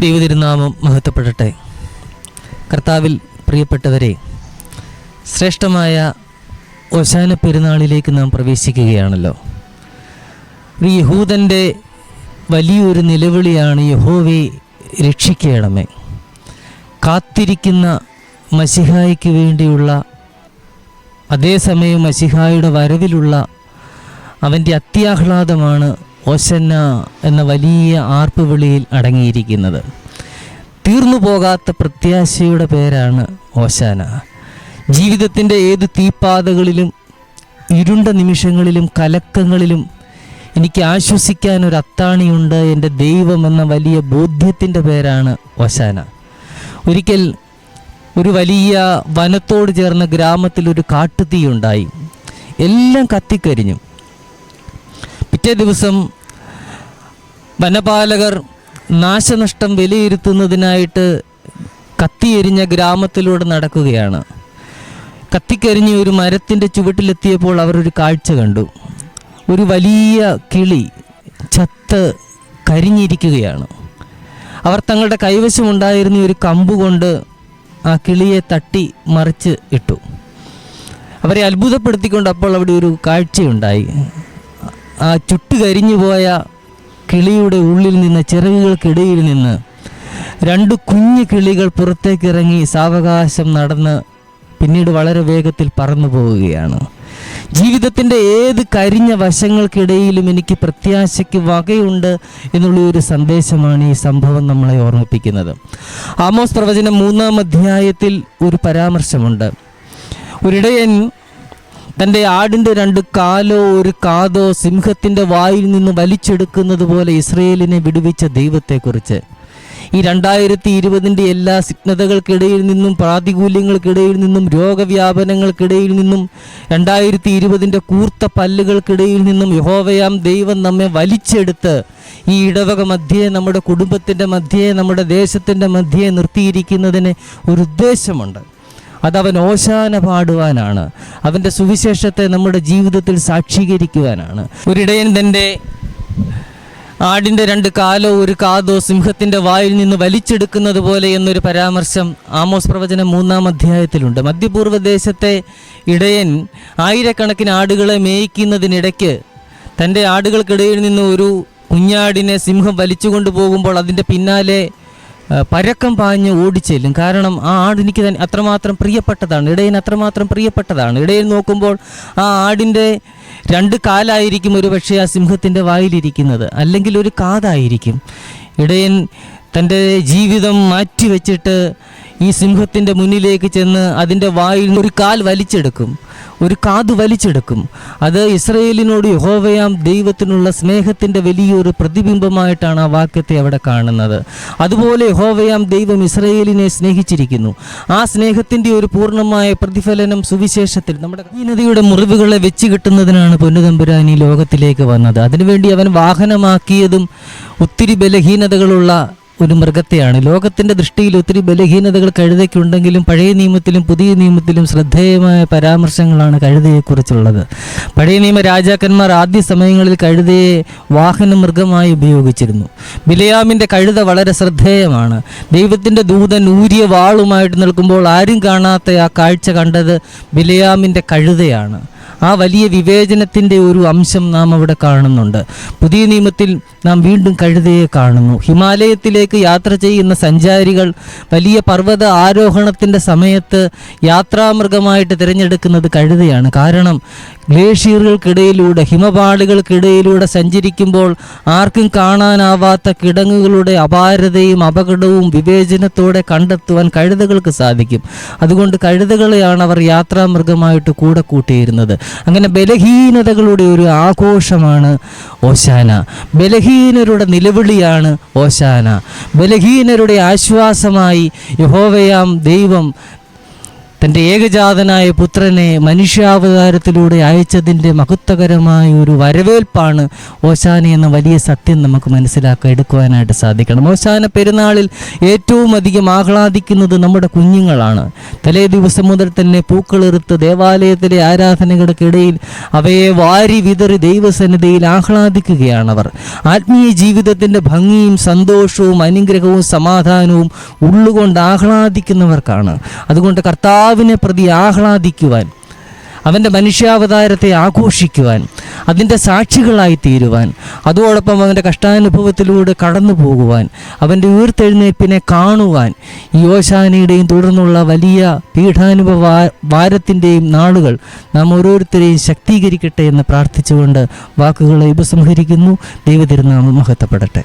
ദൈവതിരുനാമം മഹത്വപ്പെടട്ടെ. കർത്താവിൽ പ്രിയപ്പെട്ടവരെ ശ്രേഷ്ഠമായ ഓശാന പെരുന്നാളിലേക്ക് നാം പ്രവേശിക്കുകയാണല്ലോ. ഒരു യഹൂദന്റെ വലിയൊരു നിലവിളിയാണ് യഹോവെ രക്ഷിക്കണമേ. കാത്തിരിക്കുന്ന മസിഹായിക്ക് വേണ്ടിയുള്ള അതേസമയം മസിഹായുടെ വരവിലുള്ള അവന്റെ അത്യാഹ്ലാദമാണ് ഓശന്ന എന്ന വലിയ ആർപ്പുവിളിയിൽ അടങ്ങിയിരിക്കുന്നത്. തീർന്നു പോകാത്ത പ്രത്യാശയുടെ പേരാണ് ഓശാന ജീവിതത്തിന്റെ ഏത് തീപ്പാതകളിലും ഇരുണ്ട നിമിഷങ്ങളിലും കലക്കങ്ങളിലും എനിക്ക് ആശ്വസിക്കാൻ ഒരു അത്താണിയുണ്ട് എന്റെ ദൈവം എന്ന വലിയ ബോധ്യത്തിന്റെ പേരാണ് ഓശാന ഒരിക്കൽ ഒരു വലിയ വനത്തോട് ചേർന്ന ഗ്രാമത്തിൽ ഒരു കാട്ടുതീയുണ്ടായി എല്ലാം കത്തിക്കരിഞ്ഞു. പിറ്റേ ദിവസം വനപാലകർ നാശനഷ്ടം വിലയിരുത്തുന്നതിനായിട്ട് കത്തിയെരിഞ്ഞ ഗ്രാമത്തിലൂടെ നടക്കുകയാണ്. കത്തിക്കരിഞ്ഞ ഒരു മരത്തിന്റെ ചുവട്ടിലെത്തിയപ്പോൾ അവരൊരു കാഴ്ച കണ്ടു. ഒരു വലിയ കിളി ചത്ത് കരിഞ്ഞിരിക്കുകയാണ്. അവർ തങ്ങളുടെ കൈവശമുണ്ടായിരുന്ന ഒരു കമ്പ് കൊണ്ട് ആ കിളിയെ തട്ടി മറിച്ച് ഇട്ടു. അവരെ അത്ഭുതപ്പെടുത്തിക്കൊണ്ട് അപ്പോൾ അവിടെ ഒരു കാഴ്ചയുണ്ടായി. ആ ചുട്ടുകരിഞ്ഞു പോയ കിളിയുടെ ഉള്ളിൽ നിന്ന് ചിറകുകൾക്കിടയിൽ നിന്ന് രണ്ട് കുഞ്ഞു കിളികൾ പുറത്തേക്കിറങ്ങി സാവകാശം നടന്ന് പിന്നീട് വളരെ വേഗത്തിൽ പറന്നു പോവുകയാണ്. ജീവിതത്തിന്റെ ഏത് കരിഞ്ഞ വശങ്ങൾക്കിടയിലും എനിക്ക് പ്രത്യാശയ്ക്ക് വകയുണ്ട് എന്നുള്ള ഒരു സന്ദേശമാണ് ഈ സംഭവം നമ്മളെ ഓർമ്മിപ്പിക്കുന്നത്. ആമോസ് പ്രവചനം മൂന്നാം അധ്യായത്തിൽ ഒരു പരാമർശമുണ്ട്. ഒരിടയൻ തന്റെ ആടിന്റെ രണ്ട് കാലോ ഒരു കാതോ സിംഹത്തിന്റെ വായിൽ നിന്ന് വലിച്ചെടുക്കുന്നത് പോലെ ഇസ്രയേലിനെ വിടുവിച്ച ദൈവത്തെക്കുറിച്ച്. ഈ രണ്ടായിരത്തി ഇരുപതിന്റെ എല്ലാ സിഗ്നതകൾക്കിടയിൽ നിന്നും പ്രാതികൂല്യങ്ങൾക്കിടയിൽ നിന്നും രോഗവ്യാപനങ്ങൾക്കിടയിൽ നിന്നും രണ്ടായിരത്തി ഇരുപതിന്റെ കൂർത്ത പല്ലുകൾക്കിടയിൽ നിന്നും യഹോവയാം ദൈവം നമ്മെ വലിച്ചെടുത്ത് ഈ ഇടവക മധ്യേ നമ്മുടെ കുടുംബത്തിന്റെ മധ്യേ നമ്മുടെ ദേശത്തിന്റെ മധ്യേ നിർത്തിയിരിക്കുന്നതിന് ഒരു ഉദ്ദേശമുണ്ട്. അതവൻ ഓശാന പാടുവാനാണ്. അവന്റെ സുവിശേഷത്തെ നമ്മുടെ ജീവിതത്തിൽ സാക്ഷീകരിക്കുവാനാണ്. ഒരിടയൻ തന്റെ ആടിന്റെ രണ്ട് കാലോ ഒരു കാതോ സിംഹത്തിന്റെ വായിൽ നിന്ന് വലിച്ചെടുക്കുന്നത് പോലെ എന്നൊരു പരാമർശം ആമോസ് പ്രവചനം മൂന്നാം അധ്യായത്തിലുണ്ട്. മധ്യപൂർവ ദേശത്തെ ഇടയൻ ആയിരക്കണക്കിന് ആടുകളെ മേയിക്കുന്നതിനിടയ്ക്ക് തന്റെ ആടുകൾക്കിടയിൽ നിന്ന് ഒരു കുഞ്ഞാടിനെ സിംഹം വലിച്ചുകൊണ്ടു പോകുമ്പോൾ അതിന്റെ പിന്നാലെ പരക്കം പാഞ്ഞ് ഓടിച്ചെല്ലും. കാരണം ആ ആട് എനിക്ക് തന്നെ അത്രമാത്രം പ്രിയപ്പെട്ടതാണ്. ഇടയൻ അത്രമാത്രം പ്രിയപ്പെട്ടതാണ്. ഇടയൻ നോക്കുമ്പോൾ ആ ആടിന്റെ രണ്ട് കാലായിരിക്കും ഒരു പക്ഷേ ആ സിംഹത്തിന്റെ വായിലിരിക്കുന്നത്. അല്ലെങ്കിൽ ഒരു കാതായിരിക്കും. ഇടയൻ തന്റെ ജീവിതം മാറ്റിവെച്ചിട്ട് ഈ സിംഹത്തിന്റെ മുന്നിലേക്ക് ചെന്ന് അതിന്റെ വായിൽ ഒരു കാൽ വലിച്ചെടുക്കും ഒരു കാത് വലിച്ചെടുക്കും. അത് ഇസ്രയേലിനോട് യഹോവയാം ദൈവത്തിനുള്ള സ്നേഹത്തിന്റെ വലിയൊരു പ്രതിബിംബമായിട്ടാണ് ആ വാക്യത്തെ അവിടെ കാണുന്നത്. അതുപോലെ യഹോവയാം ദൈവം ഇസ്രയേലിനെ സ്നേഹിച്ചിരിക്കുന്നു. ആ സ്നേഹത്തിന്റെ ഒരു പൂർണമായ പ്രതിഫലനം സുവിശേഷത്തിൽ നമ്മുടെ നദിയുടെ മുറിവുകളെ വെച്ച് കിട്ടുന്നതിനാണ് പൊന്നുതമ്പുരാൻ ഈ ലോകത്തിലേക്ക് വന്നത്. അതിനുവേണ്ടി അവൻ വാഹനമാക്കിയതും ഒത്തിരി ബലഹീനതകളുള്ള ഒരു മൃഗത്തെയാണ്. ലോകത്തിന്റെ ദൃഷ്ടിയിൽ ഒത്തിരി ബലഹീനതകൾ കഴുതയ്ക്കുണ്ടെങ്കിലും പഴയ നിയമത്തിലും പുതിയ നിയമത്തിലും ശ്രദ്ധേയമായ പരാമർശങ്ങളാണ് കഴുതയെക്കുറിച്ചുള്ളത്. പഴയ നിയമ രാജാക്കന്മാർ ആദ്യ സമയങ്ങളിൽ കഴുതയെ വാഹന മൃഗമായി ഉപയോഗിച്ചിരുന്നു. ബിലയാമിന്റെ കഴുത വളരെ ശ്രദ്ധേയമാണ്. ദൈവത്തിന്റെ ദൂതൻ ഊരിയ വാളുമായിട്ട് നിൽക്കുമ്പോൾ ആരും കാണാത്ത ആ കാഴ്ച കണ്ടത് ബിലയാമിന്റെ കഴുതയാണ്. ആ വലിയ വിവേചനത്തിന്റെ ഒരു അംശം നാം അവിടെ കാണുന്നുണ്ട്. പുതിയ നിയമത്തിൽ നാം വീണ്ടും കഴുതയെ കാണുന്നു. ഹിമാലയത്തിലേക്ക് യാത്ര ചെയ്യുന്ന സഞ്ചാരികൾ വലിയ പർവത ആരോഹണത്തിന്റെ സമയത്ത് യാത്രാമൃഗമായിട്ട് തിരഞ്ഞെടുക്കുന്നത് കഴുതയാണ്. കാരണം ഗ്ലേഷ്യറുകൾക്കിടയിലൂടെ ഹിമപാളികൾക്കിടയിലൂടെ സഞ്ചരിക്കുമ്പോൾ ആർക്കും കാണാനാവാത്ത കിടങ്ങുകളുടെ അപാരതയും അപകടവും വിവേചനത്തോടെ കണ്ടെത്തുവാൻ കഴുതകൾക്ക് സാധിക്കും. അതുകൊണ്ട് കഴുതകളെയാണ് അവർ യാത്രാമൃഗമായിട്ട് കൂടെ കൂട്ടിയിരുന്നത്. അങ്ങനെ ബലഹീനതകളുടെ ഒരു ആഘോഷമാണ് ഓശാന. ബലഹീനരുടെ നിലവിളിയാണ് ഓശാന. ബലഹീനരുടെ ആശ്വാസമായി യഹോവയാം ദൈവം തന്റെ ഏകജാതനായ പുത്രനെ മനുഷ്യാവതാരത്തിലൂടെ അയച്ചതിന്റെ മഹത്വകരമായ ഒരു വരവേൽപ്പാണ് ഓശാന എന്ന വലിയ സത്യം നമുക്ക് മനസ്സിലാക്കാൻ എടുക്കുവാനായിട്ട് സാധിക്കണം. ഓശാന പെരുന്നാളിൽ ഏറ്റവും അധികം ആഹ്ലാദിക്കുന്നത് നമ്മുടെ കുഞ്ഞുങ്ങളാണ്. തലേ ദിവസം മുതൽ തന്നെ പൂക്കളെറുത്ത് ദേവാലയത്തിലെ ആരാധനകൾക്കിടയിൽ അവയെ വാരി വിതറി ദൈവസന്നിധിയിൽ ആഹ്ലാദിക്കുകയാണ് അവർ ആത്മീയ ജീവിതത്തിന്റെ ഭംഗിയും സന്തോഷവും അനുഗ്രഹവും സമാധാനവും ഉള്ളുകൊണ്ട് ആഹ്ലാദിക്കുന്നവർക്കാണ്. അതുകൊണ്ട് കർത്താവിനെ പ്രതി ആഹ്ലാദിക്കുവാൻ അവന്റെ മനുഷ്യാവതാരത്തെ ആഘോഷിക്കുവാൻ അതിന്റെ സാക്ഷികളായി തീരുവാൻ അതോടൊപ്പം അവന്റെ കഷ്ടാനുഭവത്തിലൂടെ കടന്നു പോകുവാൻ അവന്റെ ഉയർത്തെഴുന്നേൽപ്പിനെ കാണുവാൻ ഈ യോശാനയുടെയും തുടർന്നുള്ള വലിയ പീഠാനുഭവ വാരത്തിന്റെയും നാളുകൾ നാം ഓരോരുത്തരെയും ശക്തീകരിക്കട്ടെ എന്ന് പ്രാർത്ഥിച്ചുകൊണ്ട് വാക്കുകളെ ഉപസംഹരിക്കുന്നു. ദൈവതിരുനാമം മഹത്വപ്പെടട്ടെ.